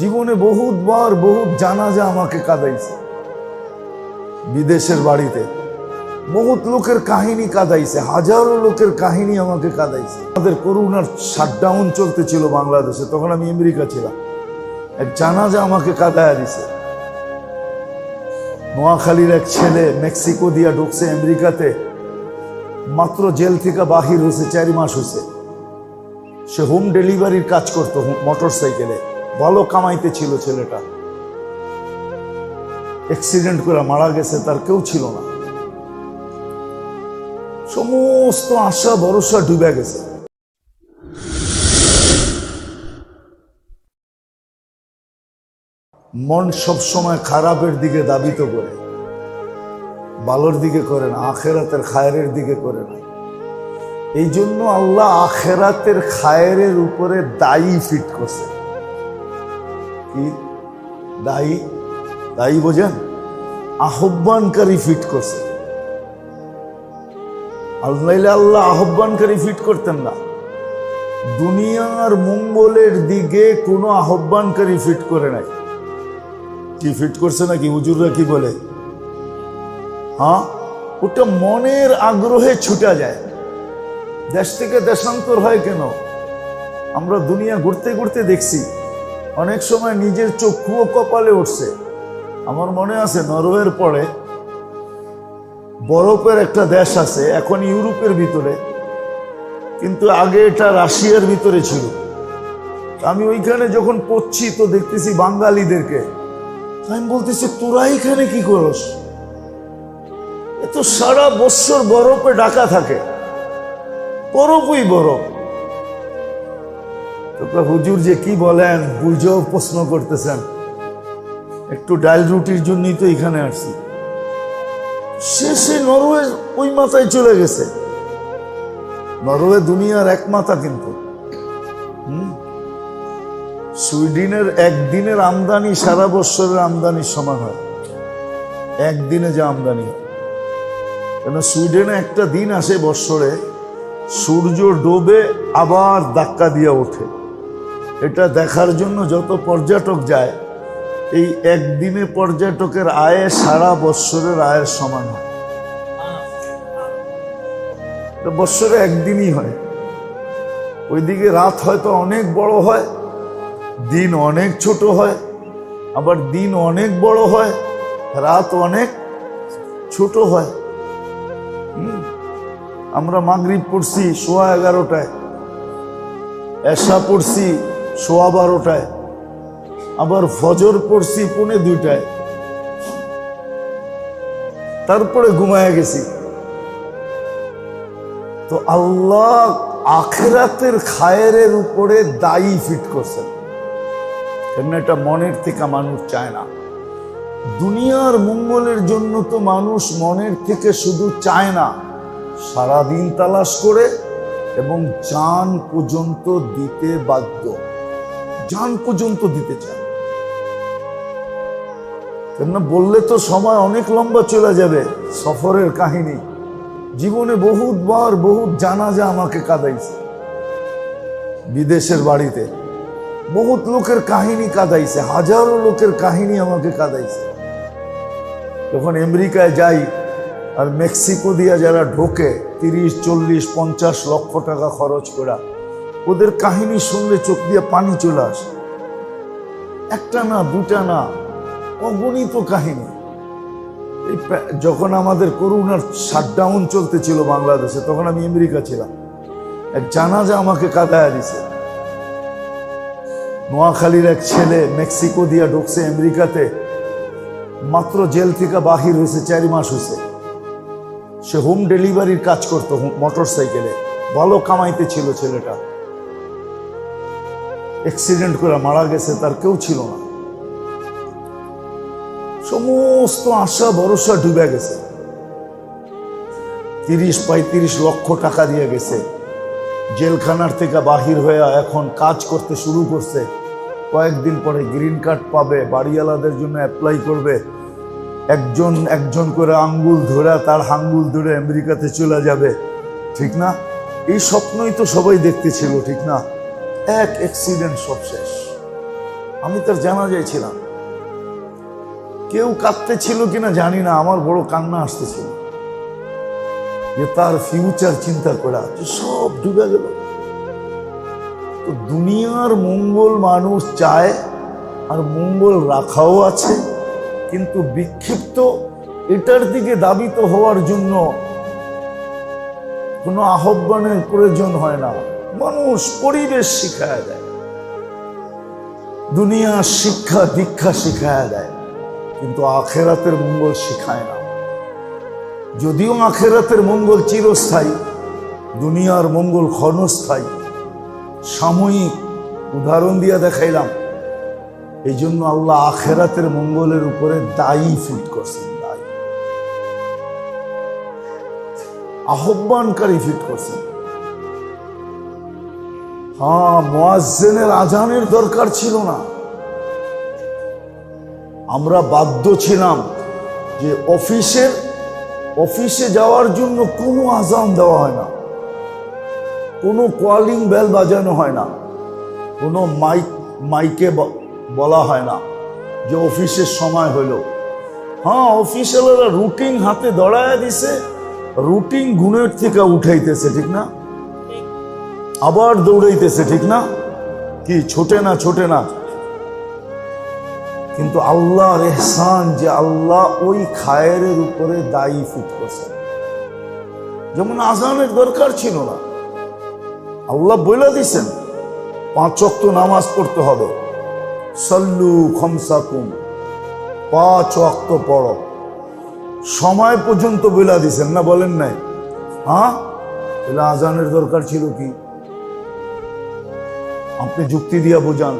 জীবনে বহুতবার বহুত জানাজা আমাকে কাঁদাইছে। বিদেশের বাড়িতে বহুত লোকের কাহিনী কাঁদাইছে, হাজারো লোকের কাহিনী আমাকে কাঁদাইছে। আমাদের করোনার শাটডাউন চলতেছিল বাংলাদেশে, তখন আমি আমেরিকা ছিলাম। এক জানাজা আমাকে কাঁদায়া দিছে। নোয়াখালীর এক ছেলে মেক্সিকো দিয়া ঢুকছে আমেরিকাতে, মাত্র জেল থেকে বাহির হয়েছে, চারি মাস হয়েছে। সে হোম ডেলিভারির কাজ করতো মোটর সাইকেলে ভালো কামাইতে ছিল ছেলেটা। অ্যাক্সিডেন্ট করে মারা গেছে, তার কেউ ছিল না। সমস্ত আশা, ভরসা ডুবে গেছে। মন সবসময় খারাপের দিকে দাবিত করে। ভালোর দিকে করে না, আখেরাতের খায়ের দিকে করে না। এই জন্য আল্লাহ আখেরাতের খায়ের উপরে দায়ী ফিট করছে। কি? দায়ী? দায়ী বোঝেন? আহ্বানকারী ফিট করছে। আল্লাহ আল্লাহ আহ্বানকারী ফিট করতেন না। দুনিয়ার মঙ্গলের দিকে কোনো আহ্বানকারী ফিট করে নাই। কি ফিট করছে নাকি? হুজুররা কি বলে? হ্যাঁ? ওটা মনের আগ্রহে ছুটা যায়। দেশ থেকে দেশান্তর হয় কেন? আমরা দুনিয়া ঘুরতে ঘুরতে দেখছি। অনেক সময় নিজের চক্ষুও কপালে উঠছে। আমার মনে আছে নরওয়ের পরে বরফের একটা দেশ আছে, এখন ইউরোপের ভিতরে, কিন্তু আগে এটা রাশিয়ার ভিতরে ছিল। আমি ওইখানে যখন পড়ছি তো দেখতেছি বাঙালিদেরকে। আমি বলতেছি, তোরা এখানে কি করস? এ তো সারা বছর বরফে ঢাকা থাকে। বরফই বরফ। হুজুর যে কি বলেন, বুঝেও প্রশ্ন করতেছেন। একটু ডাল রুটির জন্যই তো এখানে আসছি। শেষে নরওয়ে ওই মাথায় চলে গেছে। নরওয়ে দুনিয়ার এক মাথা কিন্তু। সুইডেনের একদিনের আমদানি সারা বছরের আমদানির সমান হয়। একদিনে যে আমদানি হয়। কেন সুইডেনে একটা দিন আসে বৎসরে, সূর্য ডোবে আবার ধাক্কা দিয়ে ওঠে। এটা দেখার জন্য যত পর্যটক যায়, এই একদিনে পর্যটকের আয়ে সারা বৎসরের আয়ের সমান হয় বৎসরে একদিনই হয় ওইদিকে রাত হয়তো অনেক বড় হয়, দিন অনেক ছোট হয়, আবার দিন অনেক বড় হয়, রাত অনেক ছোট হয়। আমরা মাগরিব পড়ছি সোয়া এগারোটায়, এশা পড়ছি সোয়া বারোটায়। আবার ফজর পড়ছি পুনে দুইটায়। তারপরে ঘুমায় গেছি। তো আল্লাহ আখেরাতের খায়ের উপরে দায়ী ফিট করছেন। কেন এটা মনের থেকে মানুষ চায় না। দুনিয়ার মঙ্গলের জন্য তো মানুষ মনের থেকে শুধু চায় না। সারাদিন তালাশ করে এবং চান পর্যন্ত দিতে বাধ্য। জান পর্যন্ত দিতে চায়। কেননা বললে তো সময় অনেক লম্বা চলে যাবে সফরের কাহিনী। জীবনে বহুতবার বহুত জানাজা আমাকে কাঁদাইছে। বিদেশের বাড়িতে বহুত লোকের কাহিনী কাঁদাইছে, হাজারো লোকের কাহিনী আমাকে কাঁদাইছে। যখন আমেরিকায় যাই আর মেক্সিকো দিয়া যারা ঢোকে, তিরিশ, চল্লিশ, পঞ্চাশ লক্ষ টাকা খরচ করা ওদের কাহিনী শুনলে চোখ দিয়ে পানি চলে আসে। একটা না, দুটা না, অগণিত কাহিনী। এই যখন আমাদের করোনার শাটডাউন চলতেছিল বাংলাদেশে, তখন আমি আমেরিকা ছিলাম। এক জানাজা আমাকে কাঁদায়া দিছে। নোয়াখালীর এক ছেলে মেক্সিকো দিয়া ঢুকছে আমেরিকাতে। মাত্র জেল থেকে বাহির হয়েছে, চারি মাস হয়েছে। সে হোম ডেলিভারির কাজ করতো মোটর সাইকেলে ভালো কামাইতে ছিল ছেলেটা। অ্যাক্সিডেন্ট করে মারা গেছে, তার কেউ ছিল না। সমস্ত আশা, ভরসা ডুবে গেছে। তিরিশ, পঁয়ত্রিশ লক্ষ টাকা দিয়ে গেছে। জেলখানার থেকে বাহির হয়ে এখন কাজ করতে শুরু করছে। কয়েকদিন পরে গ্রিন কার্ড পাবে, বাড়িওয়ালাদের জন্য অ্যাপ্লাই করবে। একজন একজন করে আঙ্গুল ধরে তার হাঙ্গুল ধরে আমেরিকাতে চলে যাবে, ঠিক না? এই স্বপ্নই তো সবাই দেখতেছিল ঠিক না? এক অ্যাক্সিডেন্ট সব শেষ। আমি তার জানা ছিলাম। কেউ কাঁদতে ছিল কিনা জানি না, আমার বড় কান্না আসতেছিল। যে তার ফিউচার চিন্তা করা সব ডুবে গেল। তো দুনিয়ার মঙ্গল মানুষ চায় আর মঙ্গল রাখাও আছে, কিন্তু বিক্ষিপ্ত এটার দিকে দাবিত হওয়ার জন্য কোনো আহ্বানের প্রয়োজন হয় না। মানুষ পরিবেশ শিখায় দেয়। দুনিয়ার শিক্ষা, দীক্ষা শিখায় দেয়, কিন্তু আখেরাতের মঙ্গল শিখায় না। যদিও আখেরাতের মঙ্গল চিরস্থায়ী, দুনিয়ার মঙ্গল ক্ষণস্থায়ী, সাময়িক উদাহরণ দিয়ে দেখাইলাম এই জন্য আল্লাহ আখেরাতের মঙ্গলের উপরে দায়ী ফিট করছেন, দায়ী। আহ্বানকারী ফিট করছেন। হ্যাঁ মোয়াজ্জেনের আজানের দরকার ছিল না। আমরা বাধ্য ছিলাম যে অফিসের, অফিসে যাওয়ার জন্য কোনো আজান দেওয়া হয় না। কোনো কলিং বেল বাজানো হয় না। কোনো মাইক, মাইকে বলা হয় না যে অফিসের সময় হলো হ্যাঁ অফিসিয়ালরা রুটিন হাতে দড়ায় দিছে, রুটিন গুণের থেকে উঠাইতেছে, ঠিক না? আবার দৌড়াইতেছে, ঠিক না? কি, ছোটে না ছোটে না? কিন্তু আল্লাহর এহসান যে আল্লাহ ওই খায়ের উপরে দায়ী ফিট করছেন যেমন আজানের দরকার ছিল না। আল্লাহ বলে দিছেন, পাঁচ অক্ত নামাজ পড়তে হবে। সল্লু খমসাকুম, পাঁচ অক্ত পড়ো। সময় পর্যন্ত বলে দিছেন না, বলেন নাই। হ্যাঁ? তাহলে আজানের দরকার ছিল কি? আপনি যুক্তি দিয়া বোঝান।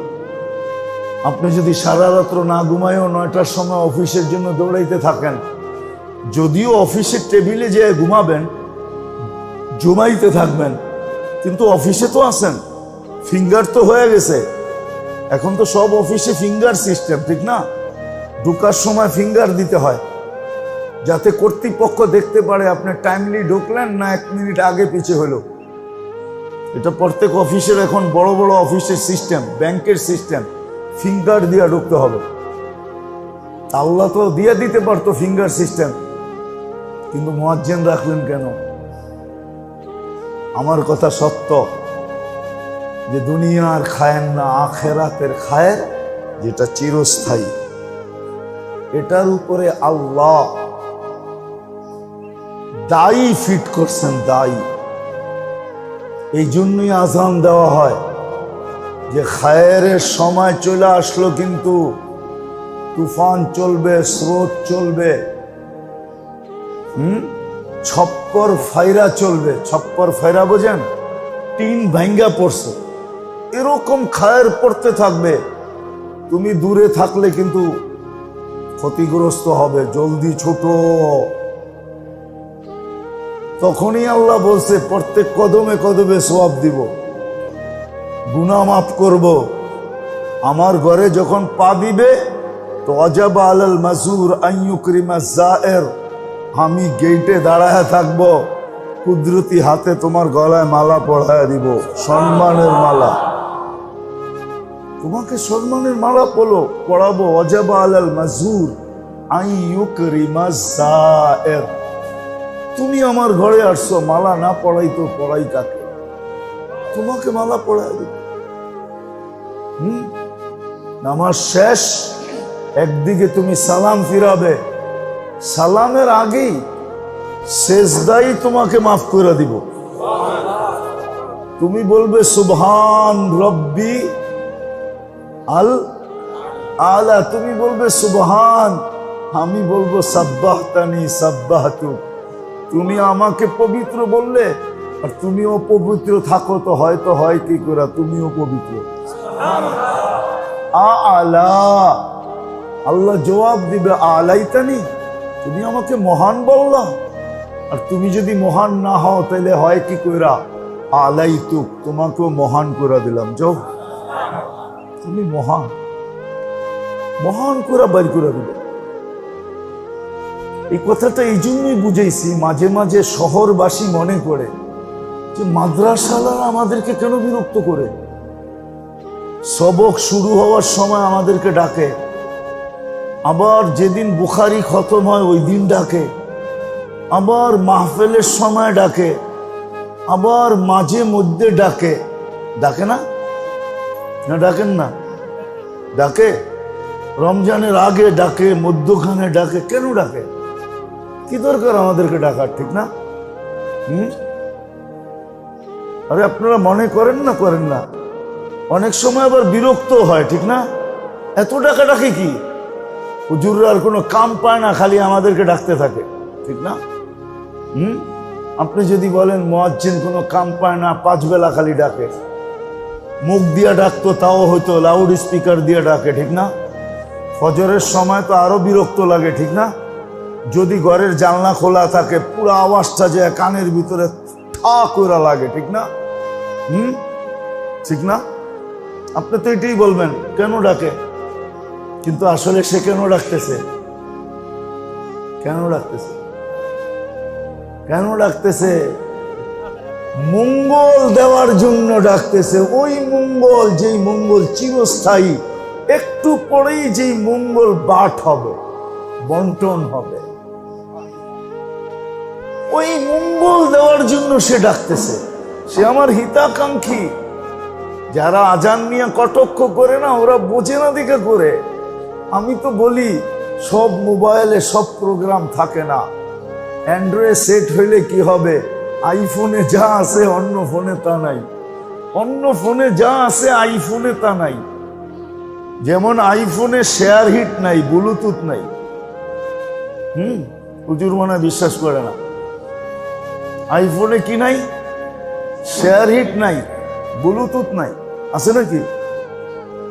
আপনি যদি সারা রাত্র না ঘুমায়ও নয়টার সময় অফিসের জন্য দৌড়াইতে থাকেন, যদিও অফিসের টেবিলে যেয়ে ঘুমাবেন জমাইতে থাকবেন, কিন্তু অফিসে তো আছেন, ফিঙ্গার তো হয়ে গেছে। এখন তো সব অফিসে ফিঙ্গার সিস্টেম, ঠিক না? ঢুকার সময় ফিঙ্গার দিতে হয়, যাতে কর্তৃপক্ষ দেখতে পারে আপনি টাইমলি ঢুকলেন না এক মিনিট আগে পিছে হলো। এটা প্রত্যেক অফিসের এখন বড় বড় অফিসের সিস্টেম, ব্যাংকের সিস্টেম, ফিঙ্গার দিয়ে ঢুকতে হবে। আল্লাহ তো দিয়ে দিতে পারতো ফিঙ্গার সিস্টেম, কিন্তু মোয়াজ্জেন রাখলেন কেন? আমার কথা সত্য যে দুনিয়ার খায়েন না আখেরাতের খায়ের যেটা চিরস্থায়ী। এটার উপরে আল্লাহ দায়ী ফিট করছেন, দায়ী। এই জন্যই আজান দেওয়া হয় যে খায়ের সময় চলে আসলো কিন্তু তুফান চলবে, স্রোত চলবে, হুম? ছপ্পর ফাইরা চলবে। ছপ্পর ফাইরা বোঝেন? টিন ভাঙ্গা পড়ছে। এরকম খায়ের পড়তে থাকবে। তুমি দূরে থাকলে কিন্তু ক্ষতিগ্রস্ত হবে, জলদি ছোট। তখনই আল্লাহ বলছে, প্রত্যেক কদমে কদমে সোয়াব দিব। গুনা মাফ করব। আমার ঘরে যখন পা দিবে, তো অজাবা আলাল মাজুর আইয়ুকরিমা জায়ের আমি গেটে দাঁড়ায় থাকব, কুদরতি হাতে তোমার গলায় মালা পড়ায় দিব, সম্মানের মালা। তোমাকে সম্মানের মালা পড়ো পড়াবো, অজাবা আলাল মাজুর আইয়ুকরিমা জায়ের তুমি আমার ঘরে আসছো, মালা না পড়াই তো পড়াই কাকে? তোমাকে মালা দিব। হুম? নামাজ শেষ, একদিকে তুমি সালাম ফিরাবে। সালামের আগেই শেষদাই তোমাকে মাফ করে দিব। তুমি বলবে, সুবহান রব্বি আল আলা। তুমি বলবে, সুবহান। আমি বলব, সাব্বাহতানি সাব্বাহতু তুমি আমাকে পবিত্র বললে, আর তুমিও পবিত্র থাকো তো হয়তো হয় কি করে, তুমিও পবিত্র। আলা, আল্লাহ জবাব দিবে, আলাইতানি, তুমি আমাকে মহান বললা, আর তুমি যদি মহান না হও তাহলে হয় কি কইরা আলাই তুক তোমাকেও মহান করে দিলাম, যাও। তুমি মহান মহান করে বাইর করে দিবে। এই কথাটা এই জন্যই বুঝেছি মাঝে মাঝে শহরবাসী মনে করে যে মাদ্রাসালারা আমাদেরকে কেন বিরক্ত করে? সবক শুরু হওয়ার সময় আমাদেরকে ডাকে। আবার যেদিন বুখারি খতম হয়, ওই দিন ডাকে। আবার মাহফেলের সময় ডাকে। আবার মাঝে মধ্যে ডাকে। ডাকে না? না, ডাকেন না। ডাকে? রমজানের আগে ডাকে, মধ্যখানে ডাকে। কেন ডাকে? কি দরকার আমাদেরকে ডাকার, ঠিক না? হুম? আরে আপনারা মনে করেন না করেন না। অনেক সময় আবার বিরক্ত হয়, ঠিক না? এত টাকা ডাকে কি? হুজুররা আর কোনো কাম পায় না, খালি আমাদেরকে ডাকতে থাকে, ঠিক না? হুম? আপনি যদি বলেন, মোয়াজ্জিন কোনো কাম পায় না, পাঁচ বেলা খালি ডাকে। মুখ দিয়া ডাকতো, তাও হয়তো লাউড স্পিকার দিয়ে ডাকে, ঠিক না? ফজরের সময় তো আরও বিরক্ত লাগে, ঠিক না? যদি ঘরের জানলা খোলা থাকে, পুরো আওয়াজটা যে কানের ভিতরে ঠা করে লাগে, ঠিক না? হুম? ঠিক না? আপনি তো এটাই বলবেন, কেন ডাকে? কিন্তু আসলে সে কেন ডাকতেছে? কেন ডাকতেছে? কেন ডাকতেছে? মঙ্গল দেওয়ার জন্য ডাকতেছে। ওই মঙ্গল, যেই মঙ্গল চিরস্থায়ী, একটু পরেই যেই মঙ্গল বাট হবে, বন্টন হবে। ওই মঙ্গল দেওয়ার জন্য সে ডাকতেছে। সে আমার হিতাকাঙ্ক্ষী। যারা আজান নিয়ে কটক্ষ করে না, ওরা বোঝে না দিকে করে। আমি তো বলি, সব মোবাইলে সব প্রোগ্রাম থাকে না। অ্যান্ড্রয়েড সেট হইলে কি হবে? আইফোনে যা আছে, অন্য ফোনে তা নাই। অন্য ফোনে যা আছে, আইফোনে তা নাই। যেমন আইফোনে শেয়ার হিট নাই, ব্লুটুথ নাই। হুম? হুজুর মনে বিশ্বাস করে না। আইফোনে কি নাই? শেয়ার হিট নাই ব্লুটুথ নাই, আছে নাকি?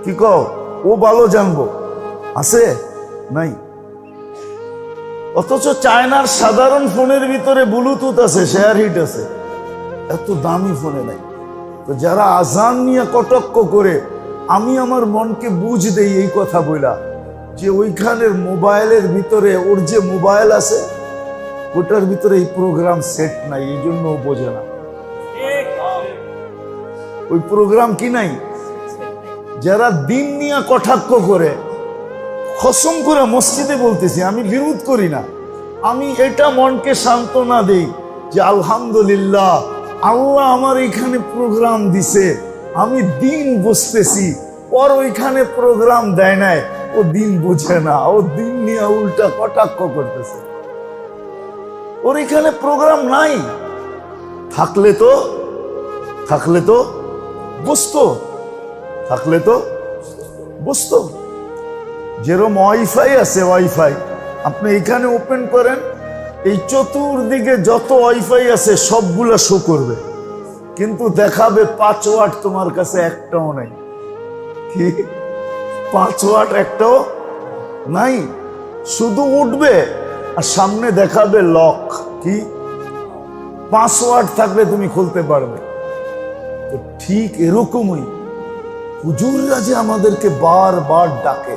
কি কও? ও ভালো জানব। আছে? নাই। অথচ চায়নার সাধারণ ফোনের ভিতরে ব্লুটুথ আছে শেয়ার হিট আছে। এত দামি ফোনে নাই। তো যারা আজান নিয়ে কটক্ষ করে, আমি আমার মনকে বুঝ দেই এই কথা বইলা, যে ওইখানের মোবাইলের ভিতরে ওর যে মোবাইল আছে ওটার ভিতরে এই প্রোগ্রাম সেট নাই, এই জন্য বোঝে না। ওই প্রোগ্রাম কি নাই? যারা দিন নিয়ে কটাক্ষ করে খসম করে মসজিদে বলতেছি, আমি বিরোধ করি না। আমি এটা মনকে সান্ত্বনা দেই যে আলহামদুলিল্লাহ, আল্লাহ আমার এখানে প্রোগ্রাম দিছে। আমি দিন বসতেছি, ওর ওইখানে প্রোগ্রাম দেয় নাই, ও দিন বুঝে না, ও দিন নিয়ে উল্টা কটাক্ষ করতেছে। ওর এখানে প্রোগ্রাম নাই। থাকলে তো থাকলে তো বসতো। থাকলে তো বসতো। যেরকম ওয়াইফাই আছে ওয়াইফাই, আপনি এখানে ওপেন করেন, এই চতুর্দিকে যত ওয়াইফাই আছে সবগুলা শো করবে। কিন্তু দেখাবে পাঁচ ওয়াট তোমার কাছে একটাও নাই। কি? পাঁচ ওয়াট একটাও নাই। শুধু উঠবে। আর সামনে দেখাবে লক কি? পাসওয়ার্ড থাকলে তুমি খুলতে পারবে। তো ঠিক এরকমই হুজুররা যে আমাদেরকে বারবার ডাকে,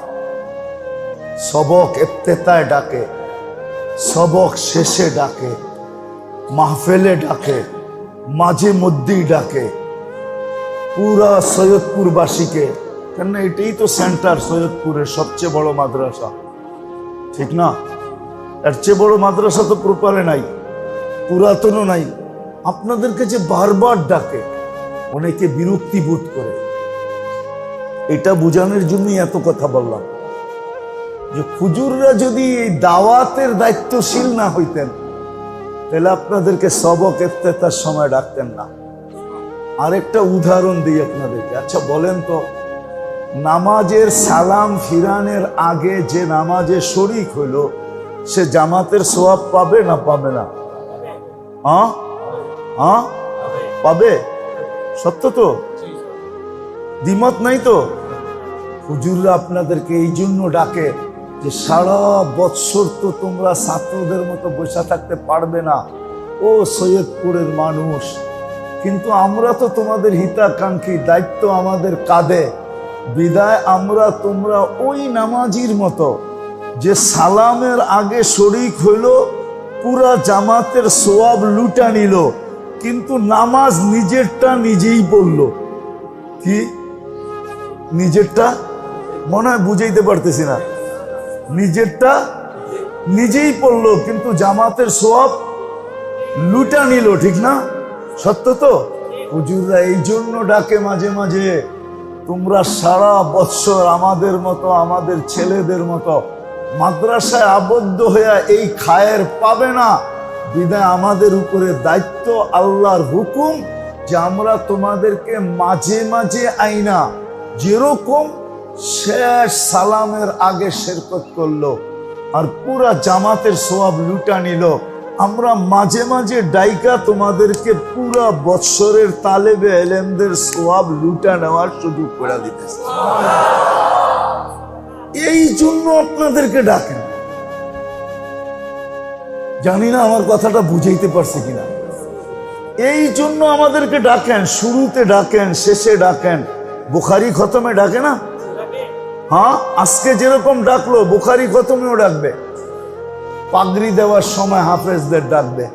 সবক এফতেতায় ডাকে, সবক শেষে ডাকে, মাহফেলে ডাকে, মাঝে মধ্যেই ডাকে, পুরা সৈয়দপুরবাসীকে, কেননা এটাই তো সেন্টার সৈয়দপুরের সবচেয়ে বড় মাদ্রাসা। ঠিক না? এর চেয়ে বড় মাদ্রাসা তো প্রপারে নাই, পুরাতনও নাই। আপনাদেরকে যে বারবার ডাকে, অনেকে বিরক্তি বোধ করে। এটা বোঝানোর জন্যই এত কথা বললাম। যে হুজুররা যদি এই দাওয়াতের দায়িত্বশীল না হইতেন, তাহলে আপনাদেরকে সবক এফতেতার সময় ডাকতেন না। আরেকটা উদাহরণ দিই আপনাদেরকে। আচ্ছা বলেন তো, নামাজের সালাম ফিরানের আগে যে নামাজে শরিক হইল সে জামাতের সোয়াব পাবে না পাবে না? হ্যাঁ? হ্যাঁ? পাবে? সত্য তো? দ্বিমত নাই তো? হুজুররা আপনাদেরকে এই জন্য ডাকে যে সারা বৎসর তো তোমরা ছাত্রদের মতো বসে থাকতে পারবে না। ও সৈয়দপুরের মানুষ, কিন্তু আমরা তো তোমাদের হিতাকাঙ্ক্ষী, দায়িত্ব আমাদের কাঁধে। বিদায় আমরা তোমরা ওই নামাজির মতো। যে সালামের আগে শরিক হইল, পুরা জামাতের সোয়াব লুটা নিল, কিন্তু নামাজ নিজেরটা নিজেই পড়ল। কি? নিজেরটা? মনে হয় বুঝাইতে পারতেছি না। নিজেরটা নিজেই পড়ল, কিন্তু জামাতের সোয়াব লুটা নিল, ঠিক না? সত্য তো? হুজুররা এই জন্য ডাকে মাঝে মাঝে, তোমরা সারা বৎসর আমাদের মতো, আমাদের ছেলেদের মতো মাদ্রাসায় আবদ্ধ হইয়া এই খায়ের পাবে না। বিদায় আমাদের উপরে দায়িত্ব, আল্লাহর হুকুম যে আমরা তোমাদেরকে মাঝে মাঝে আইনা। যেরকম শেষ সালামের আগে শেরকত করল আর পুরা জামাতের সোয়াব লুটা নিল, আমরা মাঝে মাঝে ডাইকা তোমাদেরকে পুরা বৎসরের তালেবে এলেমদের সোয়াব লুটা নেওয়ার সুযোগ করে দিতেছে। জন্য আপনাদেরকে ডাকেন জানি না আমার কথাটা বুঝাইতে পারছি কিনা। এই জন্য আমাদেরকে ডাকেন, শুরুতে ডাকেন, শেষে ডাকেন। বুখারি খতমে ডাকে না? হ্যাঁ আজকে যেরকম ডাকলো, বুখারি খতমেও ডাকবে। পাগড়ি দেওয়ার সময় হাফেজদের ডাকবে।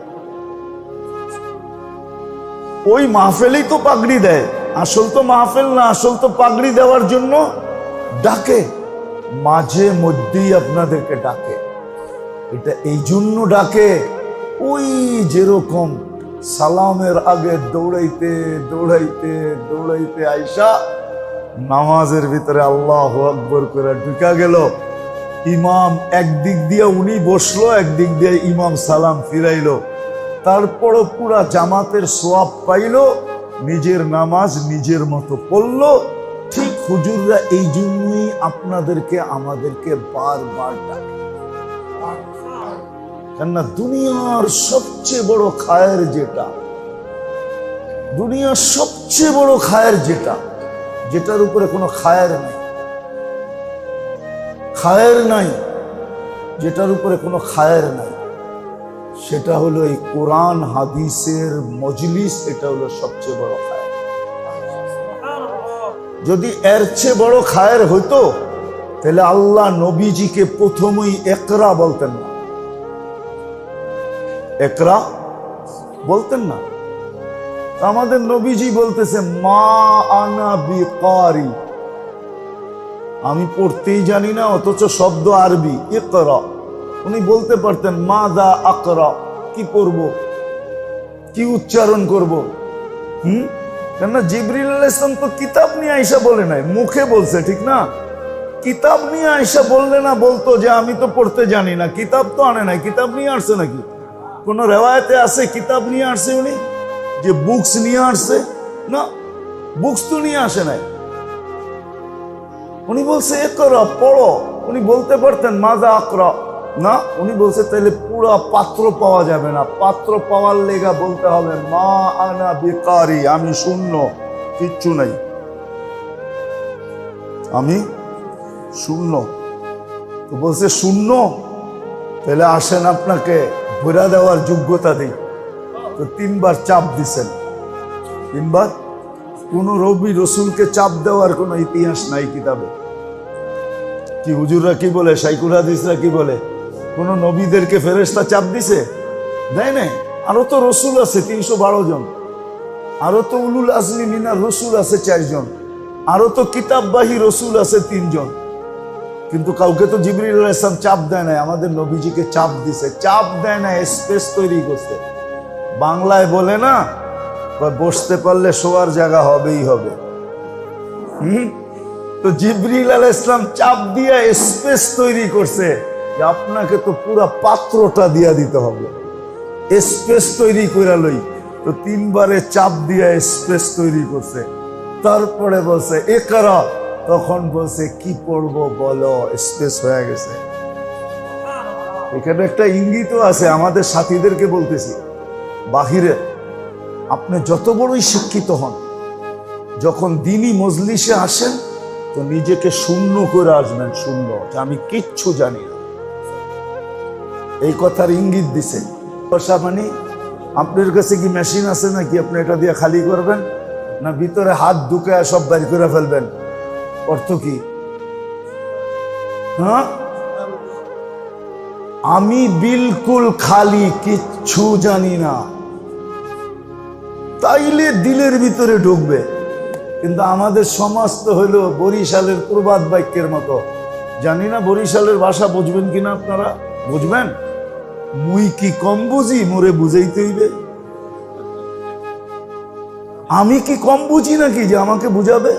ওই মাহফেলেই তো পাগড়ি দেয়। আসল তো মাহফেল না, আসল তো পাগড়ি দেওয়ার জন্য ডাকে। মাঝে মধ্যেই আপনাদেরকে ডাকে। এটা এই জন্য ডাকে, ওই যেরকম সালামের আগে দৌড়াইতে দৌড়াইতে দৌড়াইতে আইসা নামাজের ভিতরে আল্লাহ আকবর করে ঢুকা গেল। ইমাম একদিক দিয়ে উনি বসল, একদিক দিয়ে ইমাম সালাম ফিরাইলো। তারপরও পুরা জামাতের সোয়াব পাইল, নিজের নামাজ নিজের মতো পড়ল। হুজুররা এই জন্যই আপনাদেরকে, আমাদেরকে বারবার ডাকে। কেননা দুনিয়ার সবচেয়ে বড় খায়ের যেটা, দুনিয়ার সবচেয়ে বড় খায়ের যেটা, যেটার উপরে কোনো খায়ের নাই। খায়ের নাই, যেটার উপরে কোনো খায়ের নাই। সেটা হলো এই কোরআন হাদিসের মজলিস, এটা হলো সবচেয়ে বড় যদি এর চেয়ে বড় খায়ের হইতো, তাহলে আল্লাহ নবীজিকে প্রথমেই একরা বলতেন না। একরা বলতেন না। আমাদের নবীজি বলতেছে, মা আনা বিকারি। আমি পড়তেই জানি না, অথচ শব্দ আরবি, ইকরা। উনি বলতে পারতেন মা দা আকরা, কি করব কি উচ্চারণ করব? হুম? কেননা জিবরিল আলাইহিস ইসলাম তো কিতাব নিয়ে আইসা বলে নাই, মুখে বলছে, ঠিক না? কিতাব নিয়ে আইসা বললে না বলতো যে আমি তো পড়তে জানি না, কিতাব তো আনে নাই, কিতাব নিয়ে আসছে নাকি? কোন রেওয়ায়তে আছে কিতাব নিয়ে আসছে উনি? যে বুকস নিয়ে আসছে? না বুকস তো নিয়ে আসে নাই। উনি বলছে, এ করো, পড়ো। উনি বলতে পারতেন, মাজা আকরা। না, উনি বলছে তাহলে পুরো পাত্র পাওয়া যাবে না। পাত্র পাওয়ার লেগা বলতে হবে, মা আনা বেকারি, আমি শূন্য, কিচ্ছু নাই। আমি শূন্য। তো বলছে, শূন্য? তাহলে আসেন আপনাকে ঘোরা দেওয়ার যোগ্যতা দিই। তো তিনবার চাপ দিছেন। তিনবার? কোন রবি রসুলকে চাপ দেওয়ার কোনো ইতিহাস নাই কিতাবে। কি হুজুররা কি বলে সাইকুল হাদিসরা কি বলে? কোন নবীদেরকে ফেরেস্তা চাপ দিছে? দেয় নাই? আরও তো রসুল আছে, তিনশো বারো জন। আরও তো উলুল আসলি মিনার রসুল আছে চারজন আরও তো কিতাববাহী রসুল আছে তিনজন কিন্তু কাউকে তো জিবরিল ইসলাম চাপ দেয় নাই, আমাদের নবীজিকে চাপ দিছে। চাপ দেয় না স্পেস তৈরি করছে। বাংলায় বলে না বসতে পারলে শোয়ার জায়গা হবেই হবে। হুম? তো জিবরিল আল ইসলাম চাপ দিয়ে স্পেস তৈরি করছে। যে আপনাকে তো পুরা পাত্রটা দিয়া দিতে হবে। স্পেস তৈরি করে লই। তো তিনবারে চাপ দিয়ে স্পেস তৈরি করছে। তারপরে বলছে, এ তখন বলছে, কি পড়ব বলো, স্পেস হয়ে গেছে। এখানে একটা ইঙ্গিতও আছে, আমাদের সাথীদেরকে বলতেছি। বাহিরে, আপনি যত বড়ই শিক্ষিত হন, যখন দিনই মজলিসে আসেন, তো নিজেকে শূন্য করে আসবেন, শূন্য। যে আমি কিচ্ছু জানি না। এই কথার ইঙ্গিত দিছে। বসা মানে আপনার কাছে কি মেশিন আছে নাকি আপনি এটা দিয়ে খালি করবেন? না ভিতরে হাত ঢুকে সব বের করে ফেলবেন? অর্থ কি? হ্যাঁ? আমি বিলকুল খালি, কিচ্ছু জানি না। তাইলে দিলের ভিতরে ঢুকবে। কিন্তু আমাদের সমাজ তো হইল বরিশালের প্রবাদ বাক্যের মতো। জানি না বরিশালের ভাষা বুঝবেন কিনা আপনারা? বুঝবেন? মুই কি কম বুঝি? মোরে বুঝাইতে হইবে। আমি কি কম বুঝি নাকি যে আমাকে বুঝাবে?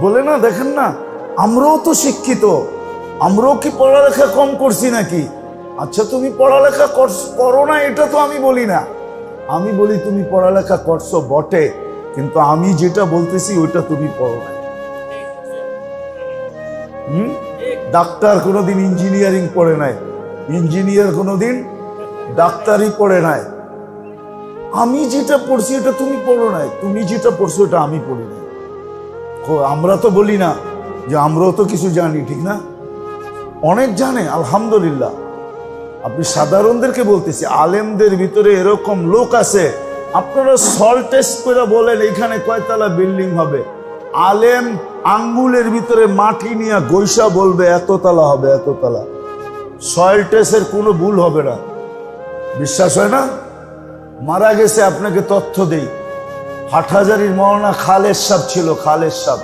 বলে না, দেখেন না, আমরাও তো শিক্ষিত। আমরাও কি পড়ালেখা কম করছি নাকি? আচ্ছা তুমি পড়ালেখা করো না, এটা তো আমি বলি না। আমি বলি, তুমি পড়ালেখা করছ বটে, কিন্তু আমি যেটা বলতেছি, ওইটা তুমি পড়ো না। হুম? ডাক্তার কোনোদিন ইঞ্জিনিয়ারিং পড়ে নাই। ইঞ্জিনিয়ার কোনোদিন ডাক্তারি পড়ে নাই। আমি যেটা পড়ছি এটা তুমি পড়ো নাই, তুমি যেটা পড়ছো এটা আমি পড়ি নাই। আমরা তো বলি না যে আমরাও তো কিছু জানি, ঠিক না? অনেক জানে, আলহামদুলিল্লাহ। আপনি সাধারণদেরকে বলতেছি, আলেমদের ভিতরে এরকম লোক আছে, আপনারা সল টেস্ট করে বলেন এখানে কয়তলা বিল্ডিং হবে। আলেম আঙ্গুলের ভিতরে মাটি নিয়ে গৈসা বলবে, এততলা হবে, এততলা। সয়েল টেস্টের কোনো ভুল হবে না। বিশ্বাস হয় না? মারা গেছে, আপনাকে তথ্য দেই। হাটহাজারির মৌলানা খালেদ সাহ ছিল, খালেদ সাহ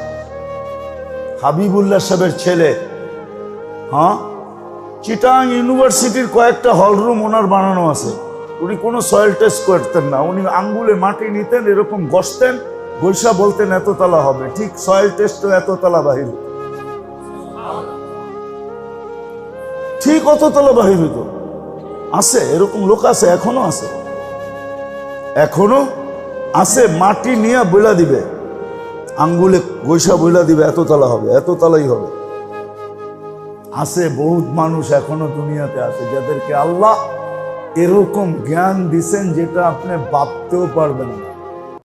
হাবিবুল্লাহ সাহেবের ছেলে। হ্যাঁ? চিটাং ইউনিভার্সিটির কয়েকটা হলরুম ওনার বানানো আছে। উনি কোনো সয়েল টেস্ট করতেন না। উনি আঙ্গুলে মাটি নিতেন, এরকম বসতেন বৈশা বলতেন, এততলা হবে। ঠিক, সয়েল টেস্টও এততলা বাহির। ঠিক অততলা বাহির হতো আছে, এরকম লোক আছে, এখনও আছে। এখনও আছে, মাটি নিয়ে বইলা দিবে। আঙ্গুলে গৈসা বইলা দিবে এততলা হবে এততলাই হবে। আছে বহুত মানুষ এখনও দুনিয়াতে আছে, যাদেরকে আল্লাহ এরকম জ্ঞান দিছেন যেটা আপনি ভাবতেও পারবেন না।